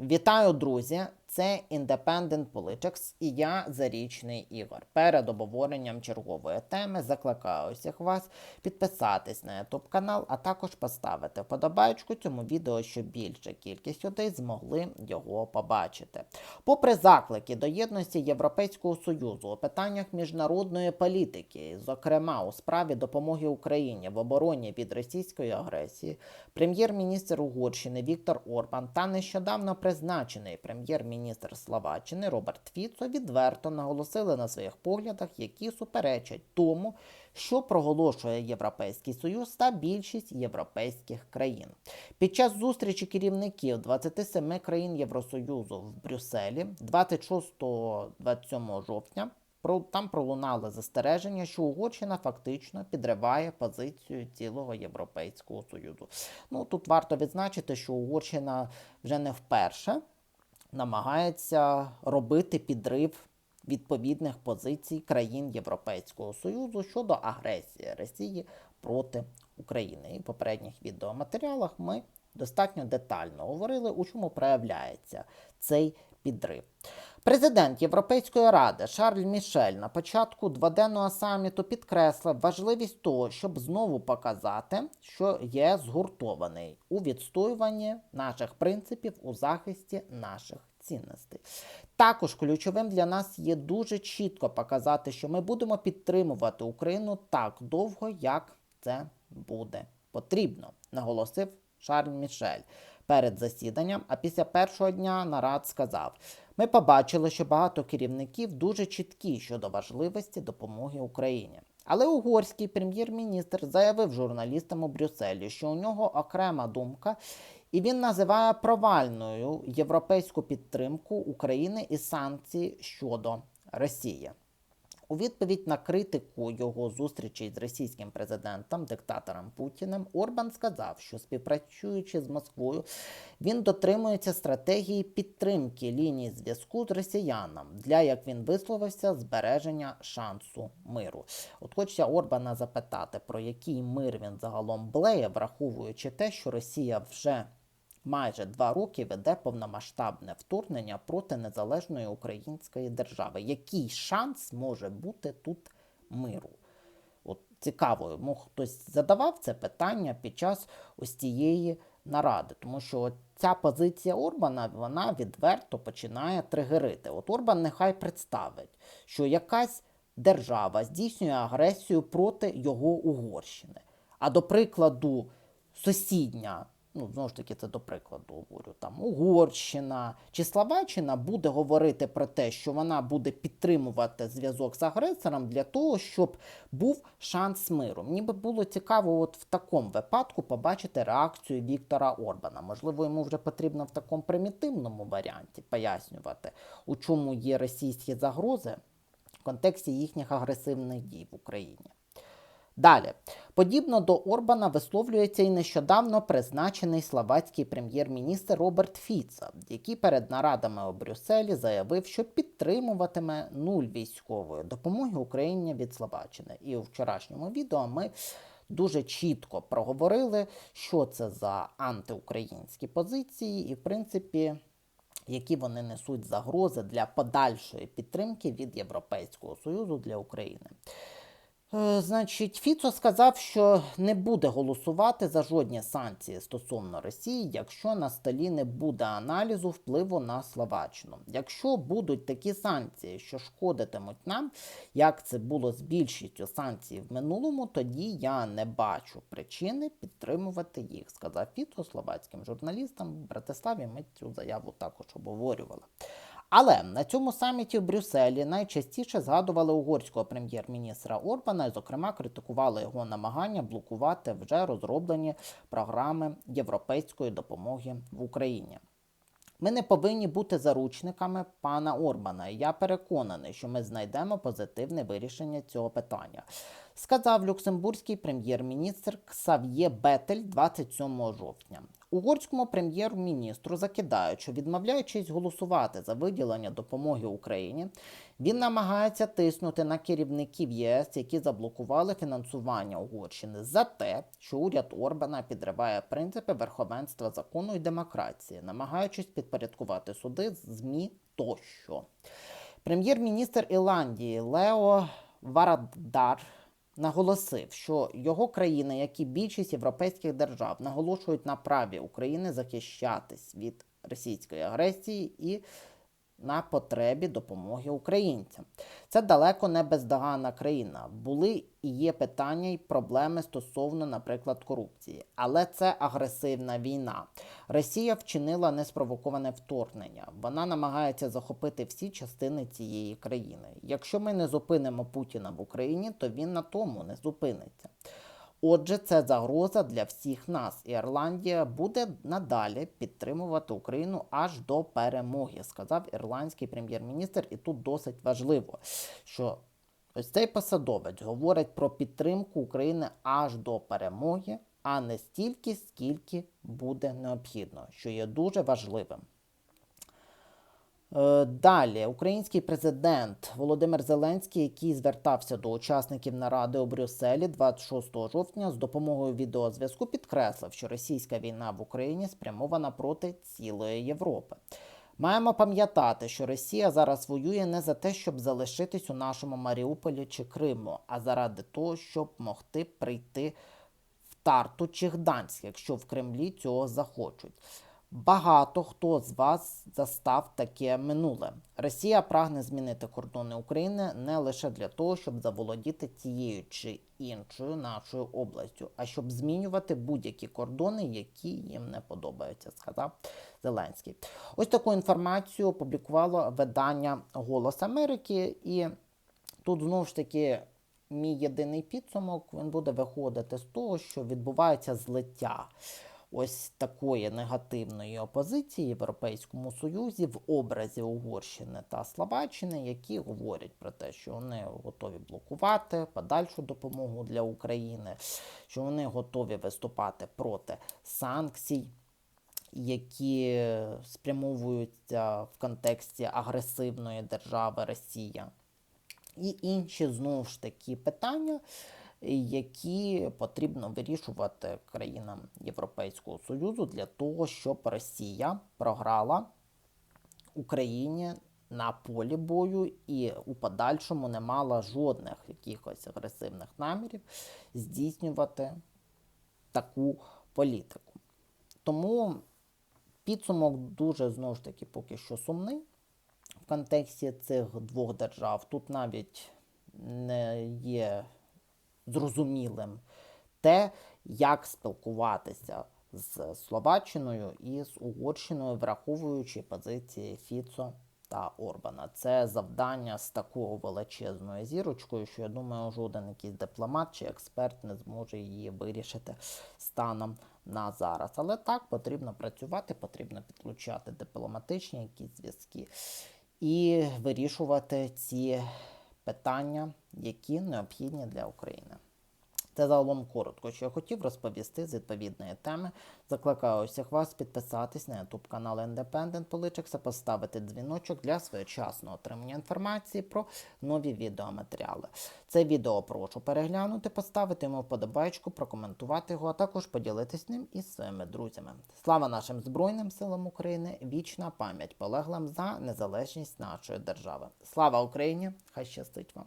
Вітаю, друзі! Це Independent Politics і я Зарічний Ігор. Перед обговоренням чергової теми закликаю всіх вас підписатись на YouTube канал, а також поставити вподобайку цьому відео, щоб більша кількість людей змогли його побачити. Попри заклики до єдності Європейського Союзу у питаннях міжнародної політики, зокрема у справі допомоги Україні в обороні від російської агресії, прем'єр-міністр Угорщини Віктор Орбан та нещодавно призначений прем'єр-міністр Словаччини Роберт Фіцо відверто наголосили на своїх поглядах, які суперечать тому, що проголошує Європейський Союз та більшість європейських країн. Під час зустрічі керівників 27 країн Євросоюзу в Брюсселі 26-27 жовтня там пролунали застереження, що Угорщина фактично підриває позицію цілого Європейського Союзу. Ну тут варто відзначити, що Угорщина вже не вперше намагається робити підрив відповідних позицій країн Європейського Союзу щодо агресії Росії проти України. І в попередніх відеоматеріалах ми достатньо детально говорили, у чому проявляється цей підрив. Президент Європейської ради Шарль Мішель на початку дводенного саміту підкреслив важливість того, щоб знову показати, що ЄС згуртований у відстоюванні наших принципів у захисті наших цінностей. Також ключовим для нас є дуже чітко показати, що ми будемо підтримувати Україну так довго, як це буде потрібно, наголосив Шарль Мішель перед засіданням. А після першого дня нарад сказав: ми побачили, що багато керівників дуже чіткі щодо важливості допомоги Україні. Але угорський прем'єр-міністр заявив журналістам у Брюсселі, що у нього окрема думка, і він називає провальною європейську підтримку України і санкції щодо Росії. У відповідь на критику його зустрічей з російським президентом, диктатором Путіним, Орбан сказав, що співпрацюючи з Москвою, він дотримується стратегії підтримки лінії зв'язку з росіянам для, як він висловився, збереження шансу миру. От хочеться Орбана запитати, про який мир він загалом блеє, враховуючи те, що Росія вже майже два роки веде повномасштабне вторгнення проти незалежної української держави. Який шанс може бути тут миру? От цікаво, йому хтось задавав це питання під час ось цієї наради, тому що ця позиція Орбана вона відверто починає тригерити. От Орбан нехай представить, що якась держава здійснює агресію проти його Угорщини. А до прикладу, сусідня, ну знову ж таки, це до прикладу говорю, там Угорщина чи Словаччина буде говорити про те, що вона буде підтримувати зв'язок з агресором для того, щоб був шанс миру. Мені би було цікаво, от в такому випадку побачити реакцію Віктора Орбана. Можливо, йому вже потрібно в такому примітивному варіанті пояснювати, у чому є російські загрози в контексті їхніх агресивних дій в Україні. Далі, подібно до Орбана висловлюється і нещодавно призначений словацький прем'єр-міністр Роберт Фіца, який перед нарадами у Брюсселі заявив, що підтримуватиме нуль військової допомоги Україні від Словаччини. І у вчорашньому відео ми дуже чітко проговорили, що це за антиукраїнські позиції, і в принципі. Які вони несуть загрози для подальшої підтримки від Європейського Союзу для України. Е, Значить, Фіцо сказав, що не буде голосувати за жодні санкції стосовно Росії, якщо на столі не буде аналізу впливу на Словаччину. Якщо будуть такі санкції, що шкодитимуть нам, як це було з більшістю санкцій в минулому, тоді я не бачу причини підтримувати їх, сказав Фіцо словацьким журналістам. В Братиславі ми цю заяву також обговорювали. Але на цьому саміті в Брюсселі найчастіше згадували угорського прем'єр-міністра Орбана і, зокрема, критикували його намагання блокувати вже розроблені програми європейської допомоги в Україні. Ми не повинні бути заручниками пана Орбана, і я переконаний, що ми знайдемо позитивне вирішення цього питання. Сказав люксембурзький прем'єр-міністр Ксав'є Бетель 27 жовтня. Угорському прем'єр-міністру закидають, що відмовляючись голосувати за виділення допомоги Україні, він намагається тиснути на керівників ЄС, які заблокували фінансування Угорщини, за те, що уряд Орбана підриває принципи верховенства закону і демократії, намагаючись підпорядкувати суди, ЗМІ тощо. Прем'єр-міністр Ірландії Лео Варадар наголосив, що його країна, як і більшість європейських держав, наголошують на праві України захищатись від російської агресії і на потребі допомоги українцям. Це далеко не бездоганна країна. Були і є питання і проблеми стосовно, наприклад, корупції. Але це агресивна війна. Росія вчинила неспровоковане вторгнення. Вона намагається захопити всі частини цієї країни. Якщо ми не зупинимо Путіна в Україні, то він на тому не зупиниться. Отже, це загроза для всіх нас. Ірландія буде надалі підтримувати Україну аж до перемоги, сказав ірландський прем'єр-міністр. І тут досить важливо, що ось цей посадовець говорить про підтримку України аж до перемоги, а не стільки, скільки буде необхідно, що є дуже важливим. Е, Далі, український президент Володимир Зеленський, який звертався до учасників наради у Брюсселі 26 жовтня з допомогою відеозв'язку, підкреслив, що російська війна в Україні спрямована проти цілої Європи. Маємо пам'ятати, що Росія зараз воює не за те, щоб залишитись у нашому Маріуполі чи Криму, а заради того, щоб могти прийти в Тарту чи Гданськ, якщо в Кремлі цього захочуть. Багато хто з вас застав таке минуле. Росія прагне змінити кордони України не лише для того, щоб заволодіти тією чи іншою нашою областю, а щоб змінювати будь-які кордони, які їм не подобаються, сказав Зеленський. Ось таку інформацію опублікувало видання Голос Америки, і тут знову ж таки. Мій єдиний підсумок він буде виходити з того, що відбувається злиття ось такої негативної опозиції Європейському Союзі в образі Угорщини та Словаччини, які говорять про те, що вони готові блокувати подальшу допомогу для України, що вони готові виступати проти санкцій. Які спрямовуються в контексті агресивної держави Росія, і інші знову ж таки питання, які потрібно вирішувати країнам Європейського Союзу для того, щоб Росія програла Україні на полі бою і у подальшому не мала жодних якихось агресивних намірів здійснювати таку політику. Тому підсумок дуже знову ж таки поки що сумний в контексті цих двох держав. Тут навіть не є зрозумілим те, як спілкуватися з Словаччиною і з Угорщиною, враховуючи позиції Фіцо та Орбана. Це завдання з такою величезною зірочкою, що я думаю, жоден якийсь дипломат чи експерт не зможе її вирішити станом на зараз. Але так потрібно працювати, потрібно підключати дипломатичні якісь зв'язки і вирішувати ці питання, які необхідні для України. Це загалом коротко, що я хотів розповісти з відповідної теми. Закликаю усіх вас підписатись на YouTube канал Independent Politics, поставити дзвіночок для своєчасного отримання інформації про нові відеоматеріали. Це відео прошу переглянути, поставити йому вподобайку, прокоментувати його, а також поділитись ним із своїми друзями. Слава нашим Збройним силам України! Вічна пам'ять полеглим за незалежність нашої держави. Слава Україні! Хай щастить вам!